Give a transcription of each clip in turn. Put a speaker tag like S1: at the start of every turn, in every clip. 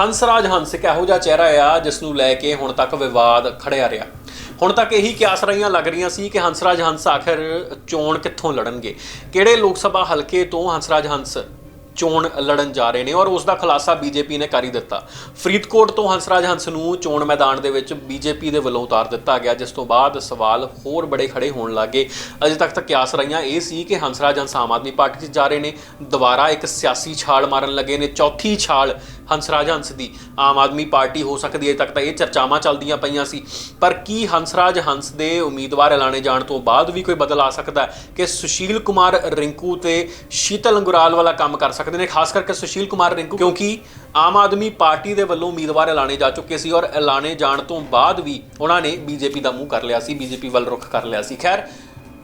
S1: ਹੰਸਰਾਜ ਹੰਸ ਇੱਕ ਇਹੋ ਜਿਹਾ ਚਿਹਰਾ ਆ ਜਿਸ ਨੂੰ ਲੈ ਕੇ ਹੁਣ ਤੱਕ ਵਿਵਾਦ ਖੜਿਆ ਰਿਹਾ। ਹੁਣ ਤੱਕ ਇਹੀ ਕਿਆਸ ਰਹੀਆਂ ਲੱਗ ਰਹੀਆਂ ਸੀ ਕਿ ਹੰਸਰਾਜ ਹੰਸ ਆਖਰ ਚੋਣ ਕਿੱਥੋਂ ਲੜਨਗੇ? ਕਿਹੜੇ ਲੋਕ ਸਭਾ ਹਲਕੇ ਤੋਂ ਹੰਸਰਾਜ ਹੰਸ ਚੋਣ ਲੜਨ ਜਾ ਰਹੇ ਨੇ? ਔਰ ਉਸ ਦਾ ਖੁਲਾਸਾ ਬੀਜੇਪੀ ਨੇ ਕਰ ਹੀ ਦਿੱਤਾ। ਫਰੀਦਕੋਟ ਤੋਂ ਹੰਸਰਾਜ ਹੰਸ ਨੂੰ ਚੋਣ ਮੈਦਾਨ ਦੇ ਵਿੱਚ ਬੀਜੇਪੀ ਦੇ ਵੱਲੋਂ ਉਤਾਰ ਦਿੱਤਾ ਗਿਆ, ਜਿਸ ਤੋਂ ਬਾਅਦ ਸਵਾਲ ਹੋਰ ਬੜੇ ਖੜੇ ਹੋਣ ਲੱਗੇ ਅਜੇ ਤੱਕ ਤਾਂ ਕਿਆਸ ਰਹੀਆਂ ਇਹ ਸੀ ਕਿ ਹੰਸਰਾਜ ਹੰਸ ਆਮ ਆਦਮੀ ਪਾਰਟੀ 'ਚ ਜਾ ਰਹੇ ਨੇ। ਦੁਬਾਰਾ ਇੱਕ ਸਿਆਸੀ ਛਾਲ ਮਾਰਨ ਲੱਗੇ ਨੇ। ਚੌਥੀ ਛਾਲ ਹੰਸਰਾਜ ਹੰਸ ਦੀ ਆਮ ਆਦਮੀ ਪਾਰਟੀ ਹੋ ਸਕਦੀ ਹੈ, ਅਜੇ ਤੱਕ ਤਾਂ ਇਹ ਚਰਚਾਵਾਂ ਚੱਲਦੀਆਂ ਪਈਆਂ ਸੀ। ਪਰ ਕੀ ਹੰਸਰਾਜ ਹੰਸ ਦੇ ਉਮੀਦਵਾਰ ਐਲਾਨੇ ਜਾਣ ਤੋਂ ਬਾਅਦ ਵੀ ਕੋਈ ਬਦਲ ਆ ਸਕਦਾ ਹੈ? ਕਿ ਸੁਸ਼ੀਲ ਕੁਮਾਰ ਰਿੰਕੂ ਤੇ ਸ਼ੀਤਲ ਅੰਗੁਰਾਲ ਵਾਲਾ ਕੰਮ ਕਰ ਸਕਦੇ ਨੇ, ਖਾਸ ਕਰਕੇ ਸੁਸ਼ੀਲ ਕੁਮਾਰ ਰਿੰਕੂ, ਕਿਉਂਕਿ ਆਮ ਆਦਮੀ ਪਾਰਟੀ ਦੇ ਵੱਲੋਂ ਉਮੀਦਵਾਰ ਐਲਾਨੇ ਜਾ ਚੁੱਕੇ ਸੀ ਔਰ ਐਲਾਨੇ ਜਾਣ ਤੋਂ ਬਾਅਦ ਵੀ ਉਹਨਾਂ ਨੇ ਬੀਜੇਪੀ ਦਾ ਮੂੰਹ ਕਰ ਲਿਆ ਸੀ, ਬੀਜੇਪੀ ਵੱਲ ਰੁਖ ਕਰ ਲਿਆ ਸੀ। ਖੈਰ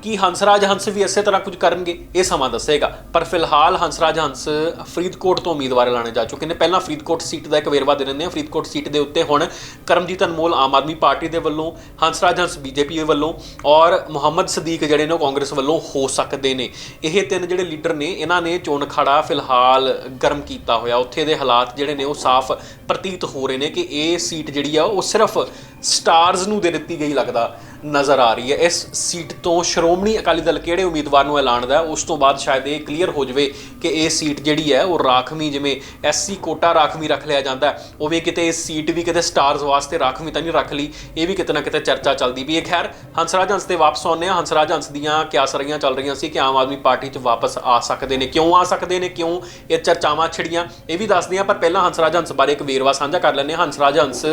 S1: ਕੀ ਹੰਸਰਾਜ ਹੰਸ ਵੀ ਇਸੇ ਤਰ੍ਹਾਂ ਕੁਝ ਕਰਨਗੇ, ਇਹ ਸਮਾਂ ਦੱਸੇਗਾ। ਪਰ ਫਿਲਹਾਲ ਹੰਸਰਾਜ ਹੰਸ ਫਰੀਦਕੋਟ ਤੋਂ ਉਮੀਦਵਾਰ ਐਲਾਨੇ ਜਾ ਚੁੱਕੇ ਨੇ। ਪਹਿਲਾਂ ਫਰੀਦਕੋਟ ਸੀਟ ਦਾ ਇੱਕ ਵੇਰਵਾ ਦੇ ਦਿੰਦੇ ਹਾਂ। ਫਰੀਦਕੋਟ ਸੀਟ ਦੇ ਉੱਤੇ ਹੁਣ ਕਰਮਜੀਤ ਅਨਮੋਲ ਆਮ ਆਦਮੀ ਪਾਰਟੀ ਦੇ ਵੱਲੋਂ ਹੰਸਰਾਜ ਹੰਸ ਬੀਜੇਪੀ ਦੇ ਵੱਲੋਂ ਔਰ ਮੁਹੰਮਦ ਸਦੀਕ ਜਿਹੜੇ ਨੇ ਉਹ ਕਾਂਗਰਸ ਵੱਲੋਂ ਹੋ ਸਕਦੇ ਨੇ। ਇਹ ਤਿੰਨ ਜਿਹੜੇ ਲੀਡਰ ਨੇ, ਇਹਨਾਂ ਨੇ ਚੋਣ ਖੜਾ ਫਿਲਹਾਲ ਗਰਮ ਕੀਤਾ ਹੋਇਆ। ਉੱਥੇ ਦੇ ਹਾਲਾਤ ਜਿਹੜੇ ਨੇ ਉਹ ਸਾਫ਼ ਪ੍ਰਤੀਤ ਹੋ ਰਹੇ ਨੇ ਕਿ ਇਹ ਸੀਟ ਜਿਹੜੀ ਆ ਉਹ ਸਿਰਫ ਸਟਾਰਸ ਨੂੰ ਦੇ ਦਿੱਤੀ ਗਈ ਲੱਗਦਾ। ਨਜ਼ਰ ਆ ਰਹੀ ਹੈ। ਇਸ ਸੀਟ ਤੋਂ ਸ਼੍ਰੋਮਣੀ ਅਕਾਲੀ ਦਲ ਕਿਹੜੇ ਉਮੀਦਵਾਰ ਨੂੰ ਐਲਾਨਦਾ ਹੈ? ਉਸ ਤੋਂ ਬਾਅਦ ਸ਼ਾਇਦ ਇਹ ਕਲੀਅਰ ਹੋ ਜਾਵੇ ਕਿ ਇਹ ਸੀਟ ਜਿਹੜੀ ਹੈ ਉਹ ਰਾਖਵੀਂ ਜਿਵੇਂ ਐਸਸੀ ਕੋਟਾ ਰਾਖਵੀਂ ਰੱਖ ਲਿਆ ਜਾਂਦਾ ਹੈ, ਉਹ ਵੀ ਕਿਤੇ ਇਹ ਸੀਟ ਵੀ ਕਿਤੇ ਸਟਾਰਸ ਵਾਸਤੇ ਰਾਖਵੀਂ ਤਾਂ ਨਹੀਂ ਰੱਖ ਲਈ। ਇਹ ਵੀ ਕਿਤੇ ਨਾ ਕਿਤੇ ਚਰਚਾ ਚੱਲਦੀ ਵੀ ਇਹ ਖੈਰ ਹੰਸਰਾਜ ਹੰਸ ਤੇ ਵਾਪਸ ਆਉਂਦੇ ਆ ਹੰਸਰਾਜ ਹੰਸ ਦੀਆਂ ਕਿਆਸਰੀਆਂ ਚੱਲ ਰਹੀਆਂ ਸੀ ਕਿ ਆਮ ਆਦਮੀ ਪਾਰਟੀ 'ਚ ਵਾਪਸ ਆ ਸਕਦੇ ਨੇ। ਕਿਉਂ ਆ ਸਕਦੇ ਨੇ? ਕਿਉਂ ਇਹ ਚਰਚਾਵਾਂ ਛਿੜੀਆਂ? ਇਹ ਵੀ ਦੱਸਦੇ ਆ ਪਰ ਪਹਿਲਾਂ ਹੰਸਰਾਜ ਹੰਸ ਬਾਰੇ ਇੱਕ ਵੇਰਵਾ ਸਾਂਝਾ ਕਰ ਲੈਂਦੇ ਹਾਂ। ਹੰਸਰਾਜ ਹੰਸ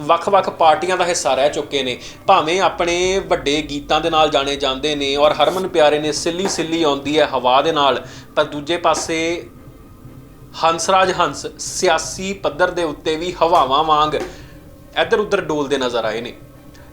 S1: ਵੱਖ-ਵੱਖ ਪਾਰਟੀਆਂ ਦਾ ਹਿੱਸਾ ਰਹਿ ਚੁੱਕੇ ਨੇ। ਭਾਵੇਂ ਆਪਣੇ ਵੱਡੇ ਗੀਤਾਂ ਦੇ ਨਾਲ ਜਾਣੇ ਜਾਂਦੇ ਨੇ ਔਰ ਹਰਮਨ ਪਿਆਰੇ ਨੇ ਸਿੱਲੀ ਸਿੱਲੀ ਆਉਂਦੀ ਹੈ ਹਵਾ ਦੇ ਨਾਲ। ਪਰ ਦੂਜੇ ਪਾਸੇ ਹੰਸਰਾਜ ਹੰਸ, ਸਿਆਸੀ ਪੱਧਰ ਦੇ ਉੱਤੇ ਵੀ ਹਵਾਵਾਂ ਵਾਂਗ ਇੱਧਰ ਉੱਧਰ ਡੋਲਦੇ ਨਜ਼ਰ ਆਏ ਨੇ।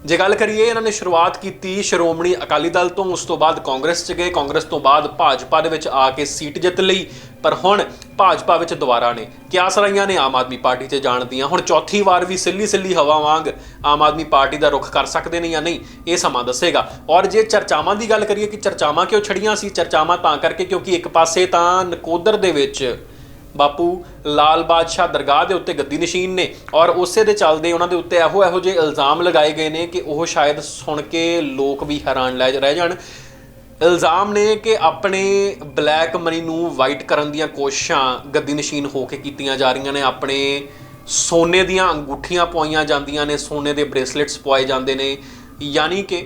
S1: ਜੇ ਗੱਲ ਕਰੀਏ, ਇਹਨਾਂ ਨੇ ਸ਼ੁਰੂਆਤ ਕੀਤੀ ਸ਼੍ਰੋਮਣੀ ਅਕਾਲੀ ਦਲ ਤੋਂ, ਉਸ ਤੋਂ ਬਾਅਦ ਕਾਂਗਰਸ ਚ ਗਏ। ਕਾਂਗਰਸ ਤੋਂ ਬਾਅਦ ਭਾਜਪਾ ਦੇ ਵਿੱਚ ਆ ਕੇ ਸੀਟ ਜਿੱਤ ਲਈ। ਪਰ ਹੁਣ ਭਾਜਪਾ ਵਿੱਚ ਦੁਬਾਰਾ ਨੇ। ਕਿਆਸ ਰਹੀਆਂ ਨੇ ਆਮ ਆਦਮੀ ਪਾਰਟੀ 'ਚ ਜਾਣ ਦੀਆਂ? ਹੁਣ ਚੌਥੀ ਵਾਰ ਵੀ ਸਿੱਲੀ ਸਿੱਲੀ ਹਵਾ ਵਾਂਗ ਆਮ ਆਦਮੀ ਪਾਰਟੀ ਦਾ ਰੁਖ ਕਰ ਸਕਦੇ ਨੇ ਜਾਂ ਨਹੀਂ, ਇਹ ਸਮਾਂ ਦੱਸੇਗਾ। ਔਰ ਜੇ ਚਰਚਾਵਾਂ ਦੀ ਗੱਲ ਕਰੀਏ ਕਿ ਚਰਚਾਵਾਂ ਕਿਉਂ ਛੜੀਆਂ ਸੀ? ਚਰਚਾਵਾਂ ਤਾਂ ਕਰਕੇ ਕਿਉਂਕਿ ਇੱਕ ਪਾਸੇ ਤਾਂ ਨਕੋਦਰ ਦੇ ਵਿੱਚ ਬਾਪੂ ਲਾਲ ਬਾਦਸ਼ਾਹ ਦਰਗਾਹ ਦੇ ਉੱਤੇ ਗੱਦੀ ਨਸ਼ੀਨ ਨੇ ਔਰ ਉਸੇ ਦੇ ਚੱਲਦੇ ਉਹਨਾਂ ਦੇ ਉੱਤੇ ਇਹੋ ਇਹੋ ਜਿਹੇ ਇਲਜ਼ਾਮ ਲਗਾਏ ਗਏ ਨੇ ਕਿ ਉਹ ਸ਼ਾਇਦ ਸੁਣ ਕੇ ਲੋਕ ਵੀ ਹੈਰਾਨ ਲੈ ਰਹਿ ਜਾਣ। ਇਲਜ਼ਾਮ ਨੇ ਕਿ ਆਪਣੇ ਬਲੈਕ ਮਨੀ ਨੂੰ ਵਾਈਟ ਕਰਨ ਦੀਆਂ ਕੋਸ਼ਿਸ਼ਾਂ ਗੱਦੀ ਨਸ਼ੀਨ ਹੋ ਕੇ ਕੀਤੀਆਂ ਜਾ ਰਹੀਆਂ ਨੇ। ਆਪਣੇ ਸੋਨੇ ਦੀਆਂ ਅੰਗੂਠੀਆਂ ਪਵਾਈਆਂ ਜਾਂਦੀਆਂ ਨੇ, ਸੋਨੇ ਦੇ ਬ੍ਰੇਸਲੇਟਸ ਪਵਾਏ ਜਾਂਦੇ ਨੇ। ਯਾਨੀ ਕਿ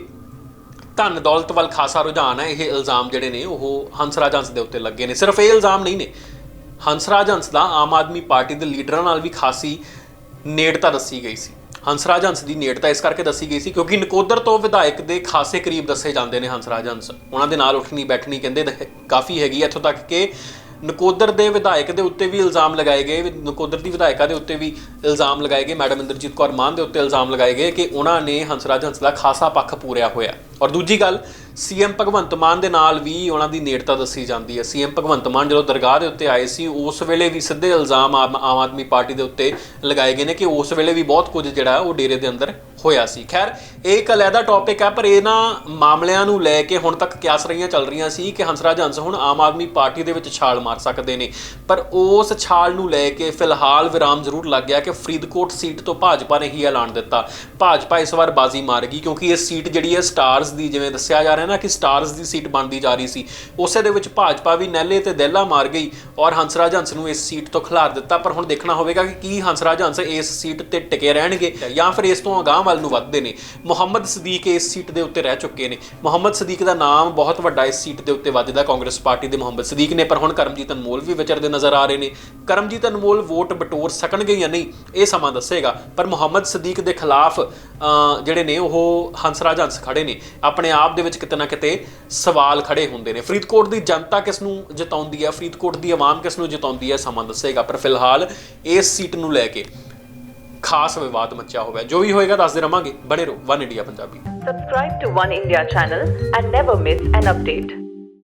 S1: ਧਨ ਦੌਲਤ ਵੱਲ ਖਾਸਾ ਰੁਝਾਨ ਹੈ, ਇਹ ਇਲਜ਼ਾਮ ਜਿਹੜੇ ਨੇ ਉਹ ਹੰਸਰਾਜ ਹੰਸ ਦੇ ਉੱਤੇ ਲੱਗੇ ਨੇ। ਸਿਰਫ ਇਹ ਇਲਜ਼ਾਮ ਨਹੀਂ ਨੇ ਹੰਸਰਾਜ ਹੰਸ ਦਾ ਆਮ ਆਦਮੀ ਪਾਰਟੀ ਦੇ ਲੀਡਰਾਂ ਨਾਲ ਵੀ ਖਾਸੀ ਨੇੜਤਾ ਦੱਸੀ ਗਈ ਸੀ। ਹੰਸਰਾਜ ਹੰਸ ਦੀ ਨੇੜਤਾ ਇਸ ਕਰਕੇ ਦੱਸੀ ਗਈ ਸੀ ਕਿਉਂਕਿ ਨਕੋਦਰ ਤੋਂ ਵਿਧਾਇਕ ਦੇ ਖਾਸੇ ਕਰੀਬ ਦੱਸੇ ਜਾਂਦੇ ਨੇ ਹੰਸਰਾਜ ਹੰਸ। ਉਹਨਾਂ ਦੇ ਨਾਲ ਉੱਠਣੀ, ਬੈਠਣੀ ਕਹਿੰਦੇ ਕਾਫੀ ਹੈਗੀ ਇੱਥੋਂ ਤੱਕ ਕਿ ਨਕੋਦਰ ਦੇ ਵਿਧਾਇਕ ਦੇ ਉੱਤੇ ਵੀ ਇਲਜ਼ਾਮ ਲਗਾਏ ਗਏ, ਨਕੋਦਰ ਦੀ ਵਿਧਾਇਕਾ ਦੇ ਉੱਤੇ ਵੀ ਇਲਜ਼ਾਮ ਲਗਾਏ ਗਏ। ਮੈਡਮ ਇੰਦਰਜੀਤ ਕੌਰ ਮਾਨ ਦੇ ਉੱਤੇ ਇਲਜ਼ਾਮ ਲਗਾਏ ਗਏ ਕਿ ਉਹਨਾਂ ਨੇ ਹੰਸਰਾਜ ਹੰਸ ਦਾ ਖਾਸਾ ਪੱਖ ਪੂਰਿਆ ਹੋਇਆ। ਔਰ ਦੂਜੀ ਗੱਲ, ਸੀਐਮ ਭਗਵੰਤ ਮਾਨ ਦੇ ਨਾਲ ਵੀ ਉਹਨਾਂ ਦੀ ਨੇੜਤਾ ਦੱਸੀ ਜਾਂਦੀ ਹੈ। ਸੀਐਮ ਭਗਵੰਤ ਮਾਨ ਜਦੋਂ ਦਰਗਾਹ ਦੇ ਉੱਤੇ ਆਏ ਸੀ, ਉਸ ਵੇਲੇ ਵੀ ਸਿੱਧੇ ਇਲਜ਼ਾਮ ਆਮ ਆਮ ਆਦਮੀ ਪਾਰਟੀ ਦੇ ਉੱਤੇ ਲਗਾਏ ਗਏ ਨੇ ਕਿ ਉਸ ਵੇਲੇ ਵੀ ਬਹੁਤ ਕੁਝ ਜਿਹੜਾ ਉਹ ਡੇਰੇ ਦੇ ਅੰਦਰ ਹੋਇਆ ਸੀ। ਖੈਰ, ਇਹ ਇੱਕ ਅਲੱਗਾ ਟੌਪਿਕ ਹੈ, ਪਰ ਇਹਨਾਂ ਮਾਮਲਿਆਂ ਨੂੰ ਲੈ ਕੇ ਹੁਣ ਤੱਕ ਕਿਆਸ ਰਹੀਆਂ ਚੱਲ ਰਹੀਆਂ ਸੀ ਕਿ ਹੰਸਰਾਜ ਹੰਸ ਹੁਣ ਆਮ ਆਦਮੀ ਪਾਰਟੀ ਦੇ ਵਿੱਚ ਛਾਲ ਮਾਰ ਸਕਦੇ ਨੇ। ਪਰ ਉਸ ਛਾਲ ਨੂੰ ਲੈ ਕੇ ਫਿਲਹਾਲ ਵਿਰਾਮ ਜ਼ਰੂਰ ਲੱਗ ਗਿਆ ਕਿ ਫਰੀਦਕੋਟ ਸੀਟ ਤੋਂ ਭਾਜਪਾ ਨੇ ਹੀ ਐਲਾਨ ਦਿੱਤਾ। ਭਾਜਪਾ ਇਸ ਵਾਰ ਬਾਜ਼ੀ ਮਾਰ ਗਈ, ਕਿਉਂਕਿ ਇਹ ਸੀਟ ਜਿਹੜੀ ਹੈ ਸਟਾਰ ਸਟਾਰਸ ਦੀ, ਜਿਵੇਂ ਦੱਸਿਆ ਜਾ ਰਿਹਾ ਨਾ ਕਿ ਸਟਾਰਸ ਦੀ ਸੀਟ ਬਣਦੀ ਜਾ ਰਹੀ ਸੀ। ਉਸੇ ਦੇ ਵਿੱਚ ਭਾਜਪਾ ਵੀ ਨਹਿਲੇ ਤੇ ਦਹਿਲਾ ਮਾਰ ਗਈ ਔਰ ਹੰਸਰਾਜ ਹੰਸ ਨੂੰ ਇਸ ਸੀਟ ਤੋਂ ਖਿਲਾਰ ਦਿੱਤਾ। ਪਰ ਹੁਣ ਦੇਖਣਾ ਹੋਵੇਗਾ ਕਿ ਕੀ ਹੰਸਰਾਜ ਹੰਸ ਇਸ ਸੀਟ ਤੇ ਟਿਕੇ ਰਹਿਣਗੇ ਜਾਂ ਫਿਰ ਇਸ ਤੋਂ ਅਗਾਂਹ ਵੱਲ ਨੂੰ ਵੱਧਦੇ ਨੇ। ਮੁਹੰਮਦ ਸਦੀਕ ਇਸ ਸੀਟ ਦੇ ਉੱਤੇ ਰਹਿ ਚੁੱਕੇ ਨੇ। ਮੁਹੰਮਦ ਸਦੀਕ ਦਾ ਨਾਮ ਬਹੁਤ ਵੱਡਾ ਇਸ ਸੀਟ ਦੇ ਉੱਤੇ ਵੱਜਦਾ ਕਾਂਗਰਸ ਪਾਰਟੀ ਦੇ ਮੁਹੰਮਦ ਸਦੀਕ ਨੇ। ਪਰ ਹੁਣ ਕਰਮਜੀਤ ਅਨਮੋਲ ਵੀ ਵਿਚਰਦੇ ਨਜ਼ਰ ਆ ਰਹੇ ਨੇ। ਕਰਮਜੀਤ ਅਨਮੋਲ ਵੋਟ ਬਟੋਰ ਸਕਣਗੇ ਜਾਂ ਨਹੀਂ, ਇਹ ਸਮਾਂ ਦੱਸੇਗਾ। ਪਰ ਮੁਹੰਮਦ ਸਦੀਕ ਦੇ ਖਿਲਾਫ ਜਿਹੜੇ ਨੇ, ਉਹ ਹੰਸਰਾਜ ਹੰਸ ਖੜੇ ਨੇ। ਆਪਣੇ ਆਪ ਦੇ ਵਿੱਚ ਕਿਤੇ ਨਾ ਕਿਤੇ ਸਵਾਲ ਖੜੇ ਹੁੰਦੇ ਨੇ। ਫਰੀਦਕੋਟ ਦੀ ਜਨਤਾ ਕਿਸ ਨੂੰ ਜਿਤਾਉਂਦੀ ਹੈ? ਫਰੀਦਕੋਟ ਦੀ ਆਵਾਮ ਕਿਸ ਨੂੰ ਜਿਤਾਉਂਦੀ ਹੈ? ਸਮਾਂ ਦੱਸੇਗਾ। ਪਰ ਫਿਲਹਾਲ ਇਸ ਸੀਟ ਨੂੰ ਲੈ ਕੇ ਖਾਸ ਵਿਵਾਦ ਮਚਿਆ ਹੋਇਆ ਜੋ ਵੀ ਹੋਏਗਾ, ਦੱਸਦੇ ਰਵਾਂਗੇ। ਬਣੇ ਰਹੋ। One India Punjabi.
S2: Subscribe to One India channel and never miss an update.